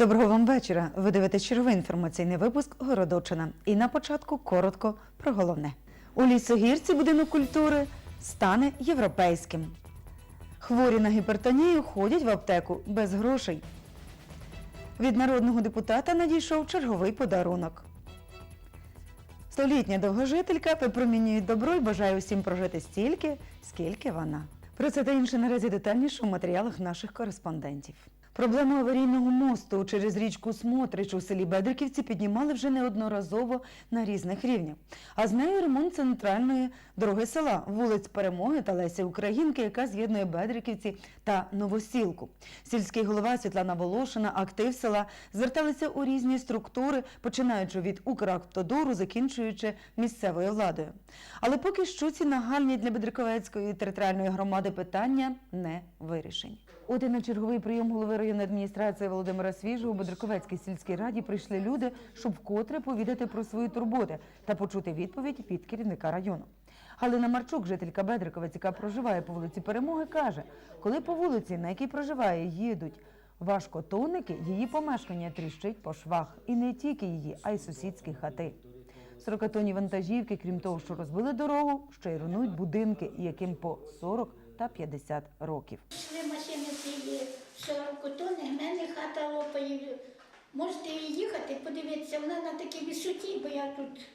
Доброго вам вечора. Ви дивитесь черговий інформаційний випуск Городочина. І на початку коротко про головне. У лісогірці будинок культури стане європейським. Хворі на гіпертонію ходять в аптеку без грошей. Від народного депутата надійшов черговий подарунок. Столітня довгожителька випромінює добро і бажає усім прожити стільки, скільки вона. Про це та інше наразі детальніше у матеріалах наших кореспондентів. Проблему аварійного мосту через річку Смотрич у селі Бедриківці піднімали вже неодноразово на різних рівнях. А з нею ремонт центральної дороги села, вулиць Перемоги та Лесі Українки, яка з'єднує Бедриківці та Новосілку. Сільський голова Світлана Волошина, актив села зверталися у різні структури, починаючи від Укравтодору, закінчуючи місцевою владою. Але поки що ці нагальні для Бедриковецької територіальної громади питання не вирішені. От на черговий прийом голови районної адміністрації Володимира Свіжого у Бедриковецькій сільській раді прийшли люди, щоб вкотре повідати про свої турботи та почути відповідь від керівника району. Галина Марчук, жителька Бедриковець, яка проживає по вулиці Перемоги, каже, коли по вулиці, на якій проживає, їдуть важкотонники, її помешкання тріщить по швах. І не тільки її, а й сусідські хати. 40-тонні вантажівки, крім того, що розбили дорогу, ще й руйнують будинки, яким по 40 та 50 років. Цієї 40 тонн, в мене хата лопає. Можете їхати, подивитися, вона на такій висоті, бо я тут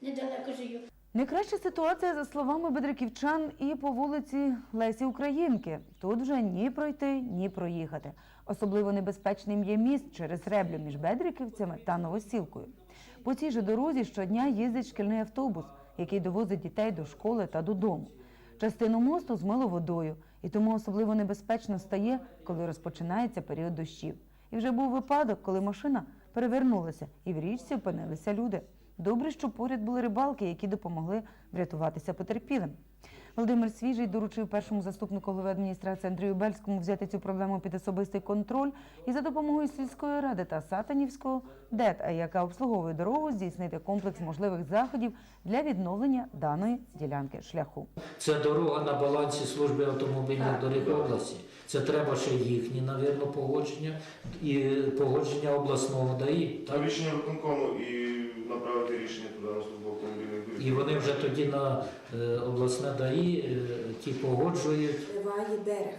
недалеко живу. Найкраща ситуація, за словами бедриківчан, і по вулиці Лесі Українки. Тут вже ні пройти, ні проїхати. Особливо небезпечним є міст через реблю між Бедриківцями та Новосілкою. По цій же дорозі щодня їздить шкільний автобус, який довозить дітей до школи та додому. Частину мосту змило водою, і тому особливо небезпечно стає, коли розпочинається період дощів. І вже був випадок, коли машина перевернулася, і в річці опинилися люди. Добре, що поряд були рибалки, які допомогли врятуватися потерпілим. Володимир Свіжий доручив першому заступнику голови адміністрації Андрію Бельському взяти цю проблему під особистий контроль і за допомогою сільської ради та Сатанівського ДЕТ, яка обслуговує дорогу, здійснити комплекс можливих заходів для відновлення даної ділянки шляху. Це дорога на балансі служби автомобільних доріг області. Це треба ще їхні, навірно, погодження і погодження обласного ДАІ. Та Так? рішення виконкому і направити рішення туди на службу автомобільних доріг. І вони вже тоді на е, обласне ДАІ е, ті погоджують. Вливає берег.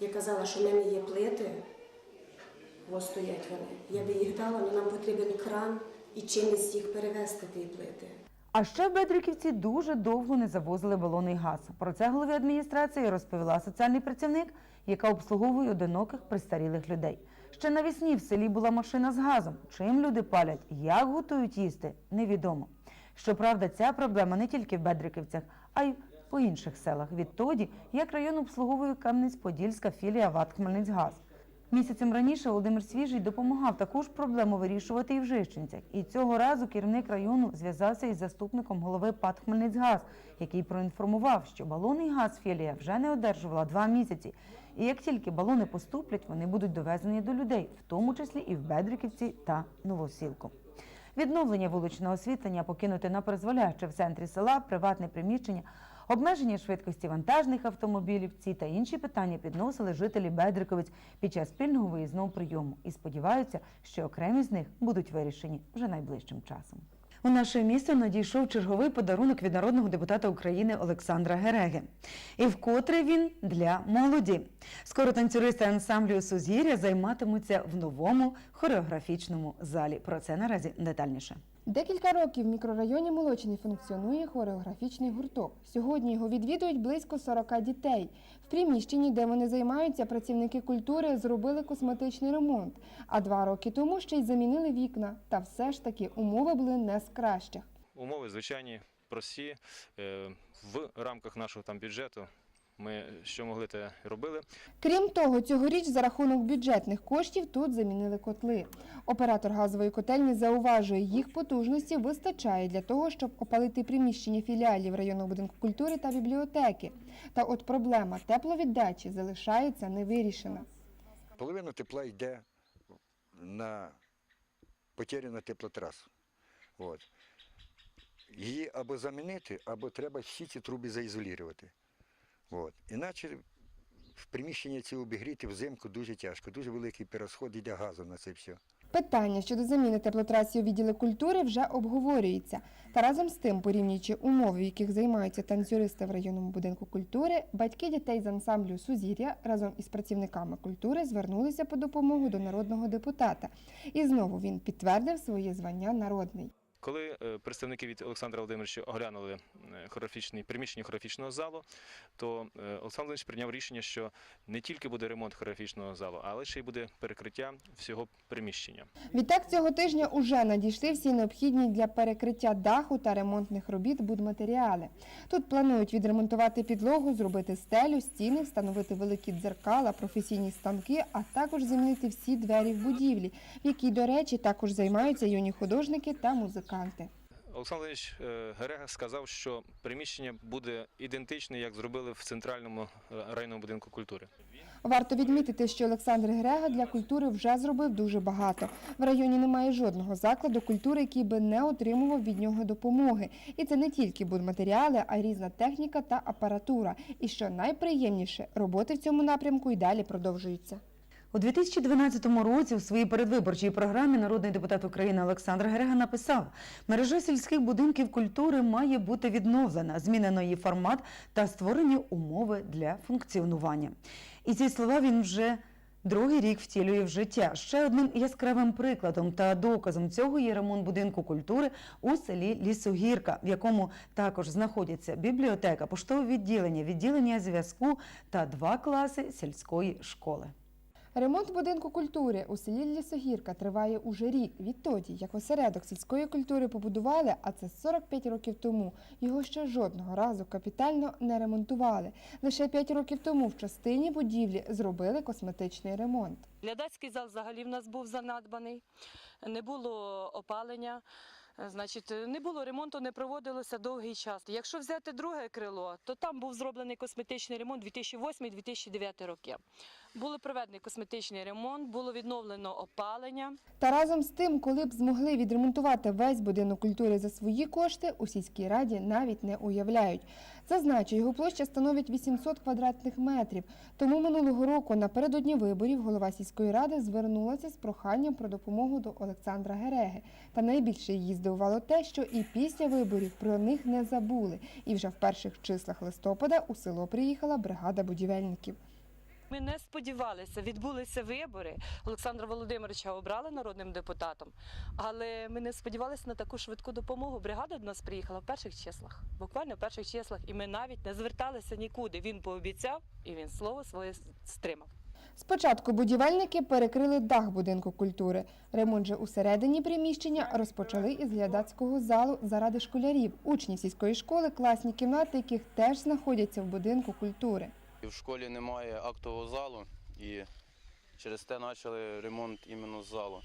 Я казала, що в мене є плити, ось стоять вони. Я би їх дала, але нам потрібен кран і чимось їх перевезти, ті плити. А ще в Бедриківці дуже довго не завозили балонний газ. Про це голові адміністрації розповіла соціальний працівник, яка обслуговує одиноких престарілих людей. Ще навесні в селі була машина з газом. Чим люди палять, як готують їсти, невідомо. Щоправда, ця проблема не тільки в Бедриківцях, а й по інших селах. Відтоді, як район обслуговує Кам'янець-Подільська філія ВАТ «Хмельницькгаз». Місяцем раніше Володимир Свіжий допомагав таку ж проблему вирішувати і в Жищенцях. І цього разу керівник району зв'язався із заступником голови ПАТ «Хмельницькгаз», який проінформував, що балонний газ філія вже не одержувала два місяці. І як тільки балони поступлять, вони будуть довезені до людей, в тому числі і в Бедриківці та Новосілку. Відновлення вуличного освітлення покинути на призволяще в центрі села, приватне приміщення, обмеження швидкості вантажних автомобілів. Ці та інші питання підносили жителі Бедриковиць під час спільного виїзного прийому і сподіваються, що окремі з них будуть вирішені вже найближчим часом. У наше місто надійшов черговий подарунок від народного депутата України Олександра Гереги. І вкотре він для молоді. Скоро танцюристи ансамблю Сузір'я займатимуться в новому хореографічному залі. Про це наразі детальніше. Декілька років в мікрорайоні Молочний функціонує хореографічний гурток. Сьогодні його відвідують близько 40 дітей. В приміщенні, де вони займаються, працівники культури зробили косметичний ремонт. А два роки тому ще й замінили вікна. Та все ж таки умови були не з кращих. Умови звичайні, прості. Е, В рамках нашого там бюджету ми що могли, те робили. Крім того, цьогоріч за рахунок бюджетних коштів тут замінили котли. Оператор газової котельні зауважує, їх потужності вистачає для того, щоб опалити приміщення філіалів районного будинку культури та бібліотеки. Та от проблема тепловіддачі залишається невирішена. Половина тепла йде на потеряну теплотрасу. От. Її або замінити, або треба всі ці труби заізолювати. От. Іначе в приміщення ці обігріти взимку дуже тяжко, дуже великий перерозход йде газу на це все. Питання щодо заміни теплотрасі у відділі культури вже обговорюється. Та разом з тим, порівнюючи умови, в яких займаються танцюристи в районному будинку культури, батьки дітей з ансамблю Сузір'я разом із працівниками культури звернулися по допомогу до народного депутата. І знову він підтвердив своє звання народний. Коли е, представники від Олександра Володимировича оглянули е, хореографічний приміщення хореографічного залу, то е, Олександр Володимирович прийняв рішення, що не тільки буде ремонт хореографічного залу, але ще й буде перекриття всього приміщення. Відтак цього тижня уже надійшли всі необхідні для перекриття даху та ремонтних робіт будматеріали. Тут планують відремонтувати підлогу, зробити стелю, стіни, встановити великі дзеркала, професійні станки, а також замінити всі двері в будівлі, в якій, до речі, також займаються юні художники та музиканти. Олександр Володимирович е, Герега сказав, що приміщення буде ідентичне, як зробили в центральному е, районному будинку культури. Варто відмітити, що Олександр Грега для культури вже зробив дуже багато. В районі немає жодного закладу культури, який би не отримував від нього допомоги. І це не тільки будматеріали, а й різна техніка та апаратура. І що найприємніше, роботи в цьому напрямку і далі продовжуються. У 2012 році у своїй передвиборчій програмі народний депутат України Олександр Герега написав: мережа сільських будинків культури має бути відновлена, змінено її формат та створені умови для функціонування. І ці слова він вже другий рік втілює в життя. Ще одним яскравим прикладом та доказом цього є ремонт будинку культури у селі Лісогірка, в якому також знаходяться бібліотека, поштове відділення, відділення зв'язку та два класи сільської школи. Ремонт будинку культури у селі Лісогірка триває уже рік відтоді, як осередок сільської культури побудували, а це 45 років тому. Його ще жодного разу капітально не ремонтували. Лише 5 років тому в частині будівлі зробили косметичний ремонт. Глядацький зал взагалі в нас був занадбаний, не було опалення. е, Значить, не було ремонту, не проводилося довгий час. Якщо взяти друге крило, то там був зроблений косметичний ремонт 2008-2009 роки. Були проведений косметичний ремонт, було відновлено опалення. Та разом з тим, коли б змогли відремонтувати весь будинок культури за свої кошти, у сільській раді навіть не уявляють. Зазначу, його площа становить 800 квадратних метрів. Тому минулого року напередодні виборів голова сільської ради звернулася з проханням про допомогу до Олександра Гереги. Та найбільше її здивувало те, що і після виборів про них не забули. І вже в перших числах листопада у село приїхала бригада будівельників. Ми не сподівалися, відбулися вибори. Олександра Володимировича обрали народним депутатом, але ми не сподівалися на таку швидку допомогу. Бригада до нас приїхала в перших числах, буквально в перших числах, і ми навіть не зверталися нікуди. Він пообіцяв і він слово своє стримав. Спочатку будівельники перекрили дах будинку культури. Ремонт же усередині приміщення розпочали із глядацького залу заради школярів, учнів сільської школи, класні кімнати, яких теж знаходяться в будинку культури. В школі немає актового залу і через те почали ремонт іменно з залу.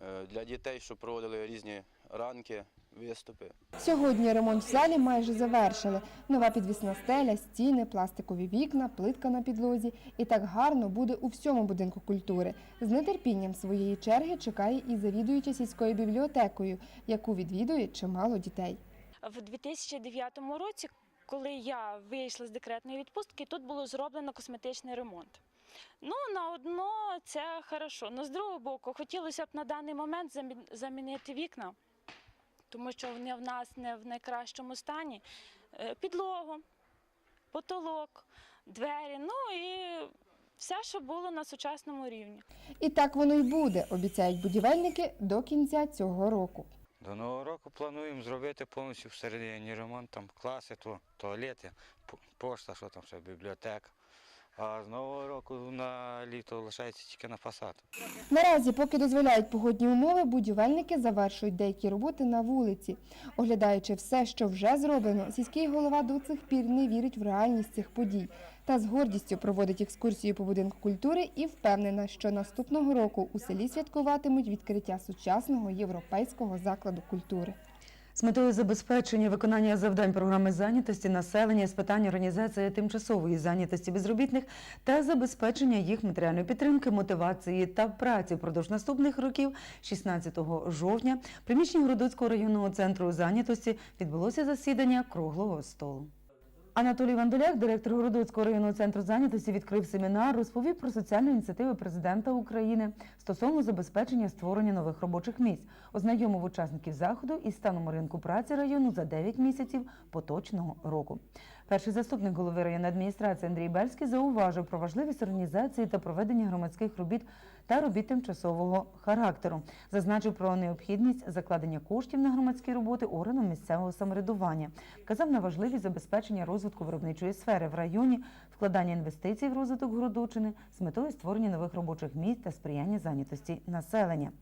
Е, Для дітей, щоб проводили різні ранки, виступи. Сьогодні ремонт в залі майже завершили. Нова підвісна стеля, стіни, пластикові вікна, плитка на підлозі. І так гарно буде у всьому будинку культури. З нетерпінням своєї черги чекає і завідуюча сільською бібліотекою, яку відвідує чимало дітей. В 2009 році, коли я вийшла з декретної відпустки, тут було зроблено косметичний ремонт. Ну, на одно це хорошо. Но з другого боку, хотілося б на даний момент замінити вікна, тому що вони в нас не в найкращому стані. Е, Підлогу, потолок, двері, ну і все, що було на сучасному рівні. І так воно й буде, обіцяють будівельники до кінця цього року. До нового року плануємо зробити повністю всередині ремонт, там класи, то, туалети, пошта, що там ще, бібліотека. А з нового року на літо лишається тільки на фасад. Наразі, поки дозволяють погодні умови, будівельники завершують деякі роботи на вулиці. Оглядаючи все, що вже зроблено, сільський голова до цих пір не вірить в реальність цих подій та з гордістю проводить екскурсію по будинку культури і впевнена, що наступного року у селі святкуватимуть відкриття сучасного європейського закладу культури. З метою забезпечення виконання завдань програми зайнятості населення з питань організації тимчасової зайнятості безробітних та забезпечення їх матеріальної підтримки, мотивації та праці впродовж наступних років, 16 жовтня, приміщенні Городоцького районного центру зайнятості відбулося засідання круглого столу. Анатолій Вандоляк, директор Городоцького районного центру зайнятості, відкрив семінар, розповів про соціальні ініціативи президента України стосовно забезпечення створення нових робочих місць, ознайомив учасників заходу із станом ринку праці району за 9 місяців поточного року. Перший заступник голови районної адміністрації Андрій Бельський зауважив про важливість організації та проведення громадських робіт та робіт тимчасового характеру. Зазначив про необхідність закладення коштів на громадські роботи органом місцевого самоврядування. Казав на важливість забезпечення розвитку виробничої сфери в районі, вкладання інвестицій в розвиток Городочини з метою створення нових робочих місць та сприяння зайнятості населення.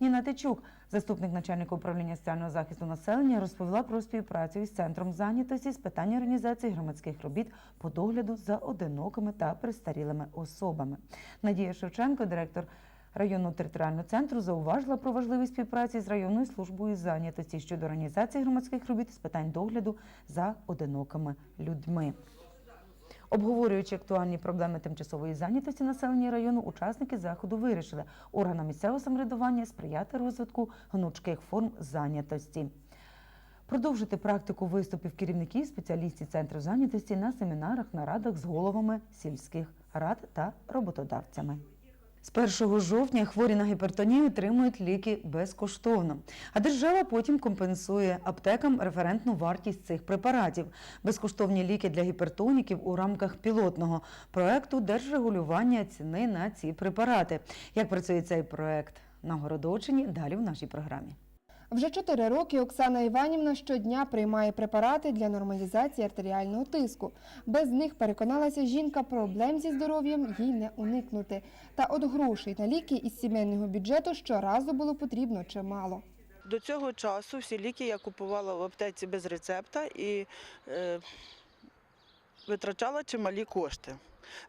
Ніна Тичук, заступник начальника управління соціального захисту населення, розповіла про співпрацю із центром зайнятості з питань організації громадських робіт по догляду за одинокими та престарілими особами. Надія Шевченко, директор районного територіального центру, зауважила про важливість співпраці з районною службою зайнятості щодо організації громадських робіт з питань догляду за одинокими людьми. Обговорюючи актуальні проблеми тимчасової зайнятості населення району, учасники заходу вирішили органам місцевого самоврядування сприяти розвитку гнучких форм зайнятості. Продовжити практику виступів керівників спеціалістів центру зайнятості на семінарах, нарадах з головами сільських рад та роботодавцями. З 1 жовтня хворі на гіпертонію отримують ліки безкоштовно, а держава потім компенсує аптекам референтну вартість цих препаратів. Безкоштовні ліки для гіпертоніків у рамках пілотного проекту держрегулювання ціни на ці препарати. Як працює цей проект на Городочині? Далі в нашій програмі. Вже чотири роки Оксана Іванівна щодня приймає препарати для нормалізації артеріального тиску. Без них переконалася жінка, проблем зі здоров'ям їй не уникнути. Та от грошей на ліки із сімейного бюджету щоразу було потрібно чимало. До цього часу всі ліки я купувала в аптеці без рецепта і е, витрачала чималі кошти.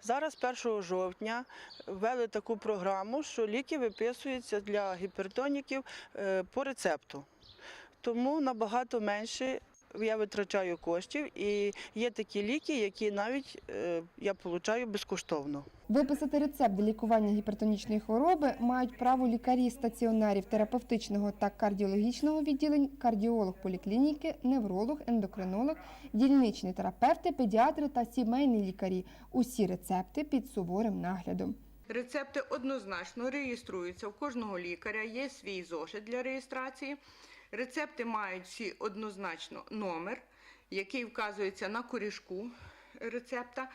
Зараз, 1 жовтня, ввели таку програму, що ліки виписуються для гіпертоніків е, по рецепту. Тому набагато менше я витрачаю коштів і є такі ліки, які навіть е, я отримую безкоштовно. Виписати рецепт для лікування гіпертонічної хвороби мають право лікарі стаціонарів терапевтичного та кардіологічного відділень, кардіолог поліклініки, невролог, ендокринолог, дільничні терапевти, педіатри та сімейні лікарі. Усі рецепти під суворим наглядом. Рецепти однозначно реєструються. У кожного лікаря є свій зошит для реєстрації. Рецепти мають всі однозначно номер, який вказується на корішку рецепта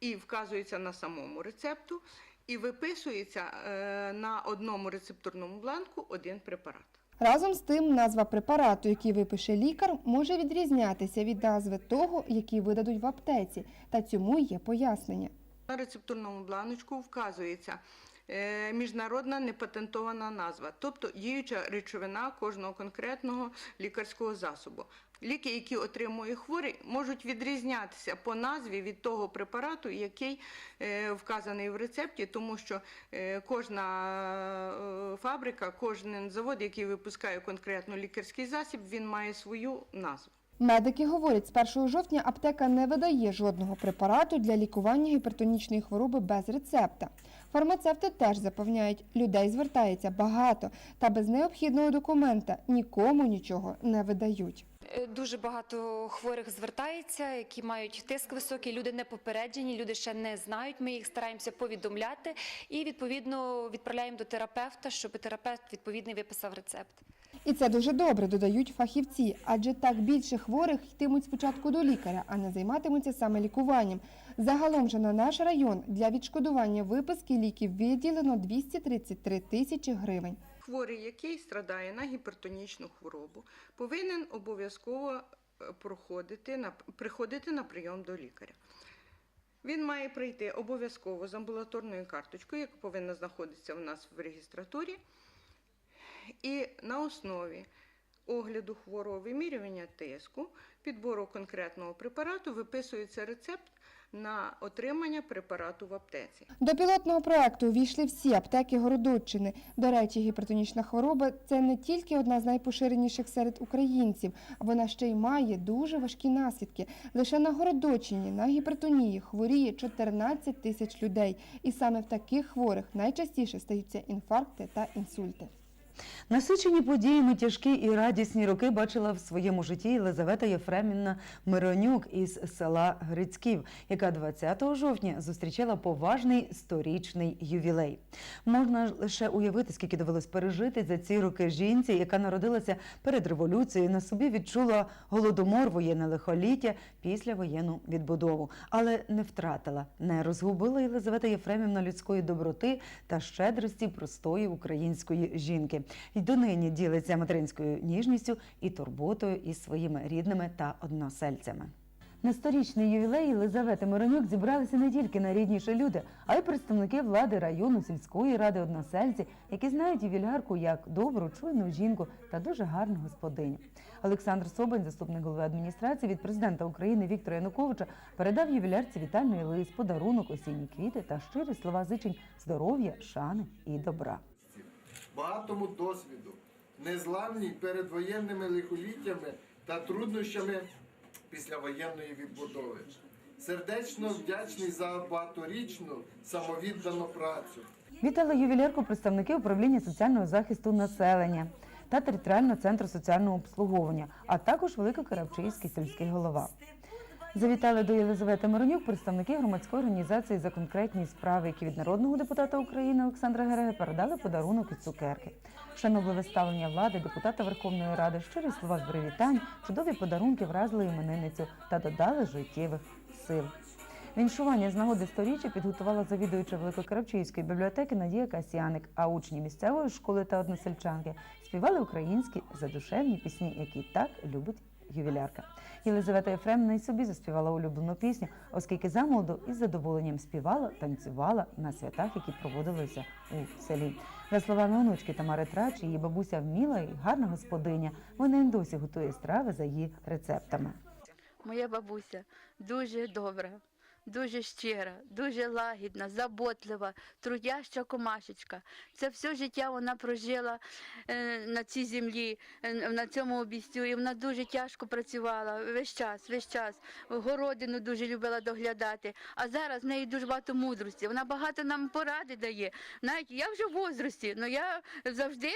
і вказується на самому рецепту, і виписується е, на одному рецептурному бланку один препарат. Разом з тим, назва препарату, який випише лікар, може відрізнятися від назви того, який видадуть в аптеці, та цьому є пояснення. На рецептурному бланочку вказується міжнародна непатентована назва, тобто діюча речовина кожного конкретного лікарського засобу. Ліки, які отримує хворий, можуть відрізнятися по назві від того препарату, який е, вказаний в рецепті, тому що е, кожна е, фабрика, кожен завод, який випускає конкретно лікарський засіб, він має свою назву. Медики говорять, з 1 жовтня аптека не видає жодного препарату для лікування гіпертонічної хвороби без рецепта. Фармацевти теж запевняють, людей звертається багато, та без необхідного документа нікому нічого не видають. Е, Дуже багато хворих звертається, які мають тиск високий. Люди не попереджені, люди ще не знають. Ми їх стараємося повідомляти і відповідно відправляємо до терапевта, щоб терапевт відповідний виписав рецепт. І це дуже добре, додають фахівці, адже так більше хворих йтимуть спочатку до лікаря, а не займатимуться саме лікуванням. Загалом же на наш район для відшкодування виписки ліків виділено 233 тисячі гривень. Хворий, який страдає на гіпертонічну хворобу, повинен обов'язково е, проходити на, приходити на прийом до лікаря. Він має прийти обов'язково з амбулаторною карточкою, яка повинна знаходитися у нас в реєстратурі. І на основі огляду хворого вимірювання тиску, підбору конкретного препарату виписується рецепт на отримання препарату в аптеці. До пілотного проекту увійшли всі аптеки Городоччини. До речі, гіпертонічна хвороба це не тільки одна з найпоширеніших серед українців, вона ще й має дуже важкі наслідки. Лише на Городоччині на гіпертонії хворіє 14 тисяч людей, і саме в таких хворих найчастіше стаються інфаркти та інсульти. Насичені подіями тяжкі і радісні роки бачила в своєму житті Єлизавета Єфремівна Миронюк із села Грицьків, яка 20 жовтня зустрічала поважний сторічний ювілей. Можна лише уявити, скільки довелось пережити за ці роки жінці, яка народилася перед революцією, на собі відчула голодомор, воєнне лихоліття, післявоєнну відбудову, але не втратила, не розгубила Єлизавета Єфремівна людської доброти та щедрості простої української жінки. Й донині ділиться материнською ніжністю і турботою із своїми рідними та односельцями. На сторічний ювілей Єлизавети Миронюк зібралися не тільки найрідніші люди, а й представники влади району, сільської ради, односельці, які знають ювілярку як добру, чуйну жінку та дуже гарну господиню. Олександр Собань, заступник голови адміністрації від президента України Віктора Януковича, передав ювілярці вітальний лист, подарунок, осінні квіти та щирі слова зичень здоров'я, шани і добра. Багатому досвіду, незламній перед воєнними лихоліттями та труднощами післявоєнної відбудови. Сердечно вдячний за багаторічну самовіддану працю. Вітали ювілярку представники управління соціального захисту населення та територіального центру соціального обслуговування, а також Великокарабчийський сільський голова. Завітали до Єлизавети Миронюк представники громадської організації за конкретні справи, які від народного депутата України Олександра Гереги передали подарунок і цукерки. Шанобливе ставлення влади, депутата Верховної Ради, щирі слова привітань, чудові подарунки вразили іменинницю та додали життєвих сил. Віншування з нагоди сторіччя підготувала завідуюча Великокарабчиївської бібліотеки Надія Касьяник, а учні місцевої школи та односельчанки співали українські задушевні пісні, які так любить ювілярка. Єлизавета Єфремна й собі заспівала улюблену пісню, оскільки замолоду із задоволенням співала, танцювала на святах, які проводилися у селі. За словами онучки Тамари Трач, її бабуся вміла і гарна господиня. Вона й досі готує страви за її рецептами. Моя бабуся дуже добра, дуже щира, дуже лагідна, заботлива, трудяща комашечка. Це все життя вона прожила е, на цій землі, е, на цьому обістю. І вона дуже тяжко працювала весь час, весь час. Городину дуже любила доглядати. А зараз в неї дуже багато мудрості. Вона багато нам поради дає. Навіть я вже в возрасті, але я завжди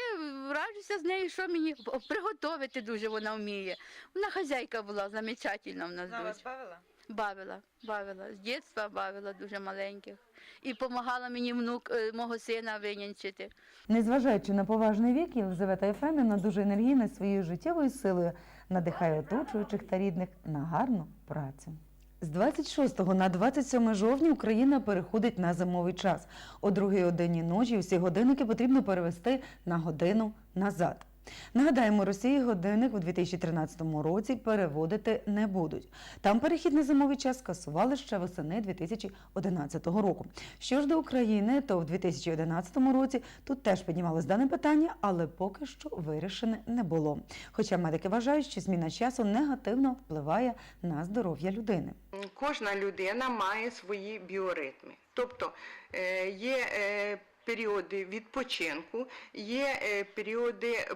раджуся з нею, що мені приготувати дуже вона вміє. Вона хазяйка була замечательна в нас дуже. бавила? Бавила, бавила. З дитинства бавила дуже маленьких. І допомагала мені внук е, мого сина винянчити. Незважаючи на поважний вік, Єлизавета Єфремівна дуже енергійна своєю життєвою силою надихає оточуючих та рідних на гарну працю. З 26 на 27 жовтня Україна переходить на зимовий час. О другій годині ночі всі годинники потрібно перевести на годину назад. Нагадаємо, Росії годинник у 2013 році переводити не будуть. Там перехід на зимовий час скасували ще восени 2011 року. Що ж до України, то в 2011 році тут теж піднімалось дане питання, але поки що вирішене не було. Хоча медики вважають, що зміна часу негативно впливає на здоров'я людини. Кожна людина має свої біоритми. Тобто е, є е, періоди відпочинку, є е, періоди,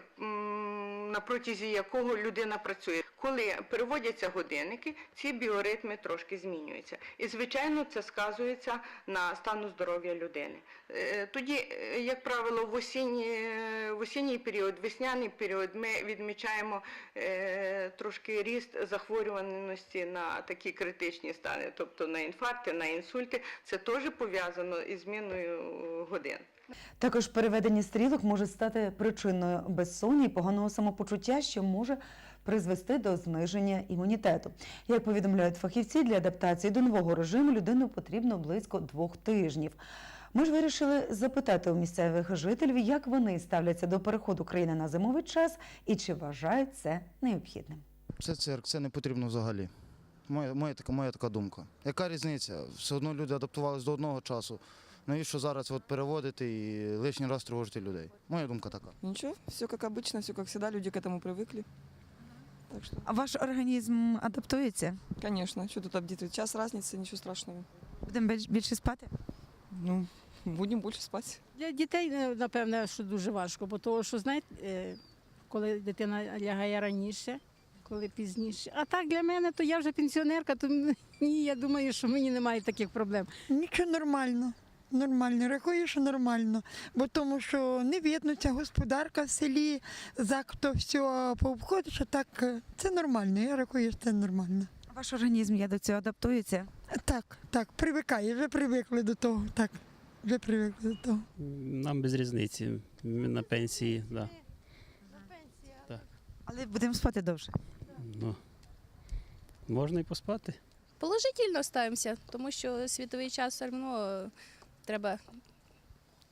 на протязі якого людина працює. Коли переводяться годинники, ці біоритми трошки змінюються. І, звичайно, це сказується на стану здоров'я людини. Е, Тоді, е, як правило, в осінній, в осінній період, весняний період ми відмічаємо трошки ріст захворюваності на такі критичні стани, тобто на інфаркти, на інсульти. Це теж пов'язано із зміною годин. Також переведення стрілок може стати причиною безсоння і поганого самопочуття, що може призвести до зниження імунітету. Як повідомляють фахівці, для адаптації до нового режиму людину потрібно близько двох тижнів. Ми ж вирішили запитати у місцевих жителів, як вони ставляться до переходу країни на зимовий час і чи вважають це необхідним. Це цирк, це не потрібно взагалі. Моя, моя, така, моя така думка. Яка різниця? Все одно люди адаптувалися до одного часу. Навіщо зараз от переводити і лишній раз тривожити людей? Моя думка така. Ничего, все как обычно, все как всегда, люди к этому привыкли. Так что, А ваш організм адаптується? конечно, что тут обдит? Час разницы, ничего страшного. Будемо більше спати? Ну, будем больше спать. Для дітей, е, напевне, що дуже важко, бо того, що знаєте, е, коли дитина лягає раніше, коли пізніше. А так для мене, то я вже пенсіонерка, то ні, я думаю, що мені немає таких проблем. Нічого нормально. нормально, рахую, що нормально, бо тому що не видно ця господарка в селі, як то все пообходиш, а так е, це нормально, я рахую, що це нормально. Ваш організм я до цього адаптується? Так, так, привикає, вже привикли до того, так, вже привикли до того. Нам без різниці. Ми на пенсії, да. Так. Але будемо спати довше. Ну, можна і поспати. Положительно ставимося, тому що світовий час все одно треба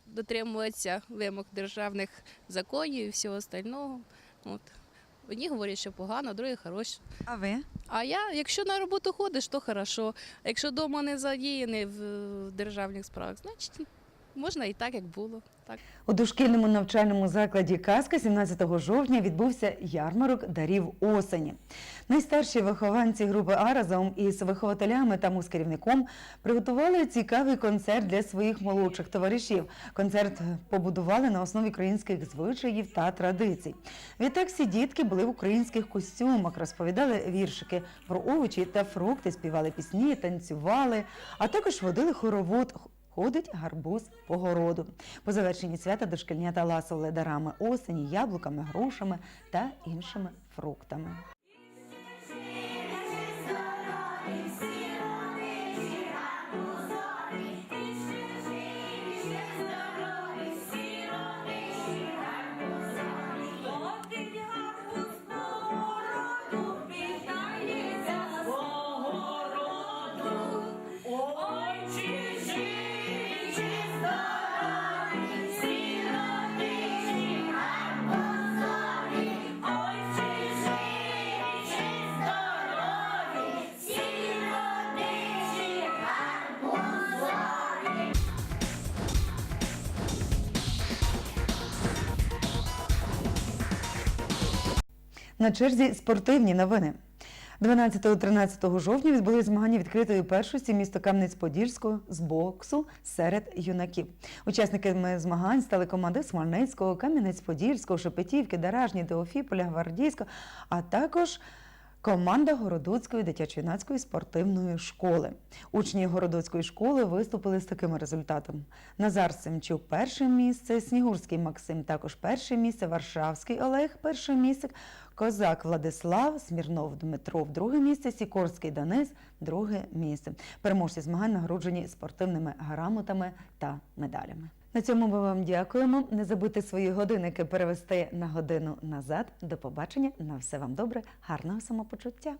дотримуватися вимог державних законів і всього остального. От. Одні говорять, що погано, другі хороші. А ви? А я, якщо на роботу ходиш, то хорошо. А якщо вдома не задіяний в державних справах, значить можна і так, як було. Так. У дошкільному навчальному закладі Казка 17 жовтня відбувся ярмарок дарів осені. Найстарші вихованці групи А разом із вихователями та музкерівником приготували цікавий концерт для своїх молодших товаришів. Концерт побудували на основі українських звичаїв та традицій. Відтак всі дітки були в українських костюмах, розповідали віршики про овочі та фрукти, співали пісні, танцювали, а також водили хоровод. Ходить гарбуз по городу. По завершенні свята дошкільнята ласували дарами осені, яблуками, грушами та іншими фруктами. На черзі спортивні новини. 12-13 жовтня відбулись змагання відкритої першості міста Кам'янець-Подільського з боксу серед юнаків. Учасниками змагань стали команди Смольницького, Кам'янець-Подільського, Шепетівки, Даражні, Теофіполя, Гвардійського, а також команда Городоцької дитячо-юнацької спортивної школи. Учні Городоцької школи виступили з такими результатами. Назар Семчук перше місце, Снігурський Максим також перше місце, Варшавський Олег перше місце, Козак Владислав, Смірнов Дмитро друге місце, Сікорський Денис друге місце. Переможці змагань нагороджені спортивними грамотами та медалями. На цьому ми вам дякуємо. Не забудьте свої годинники перевести на годину назад. До побачення. На все вам добре, гарного самопочуття.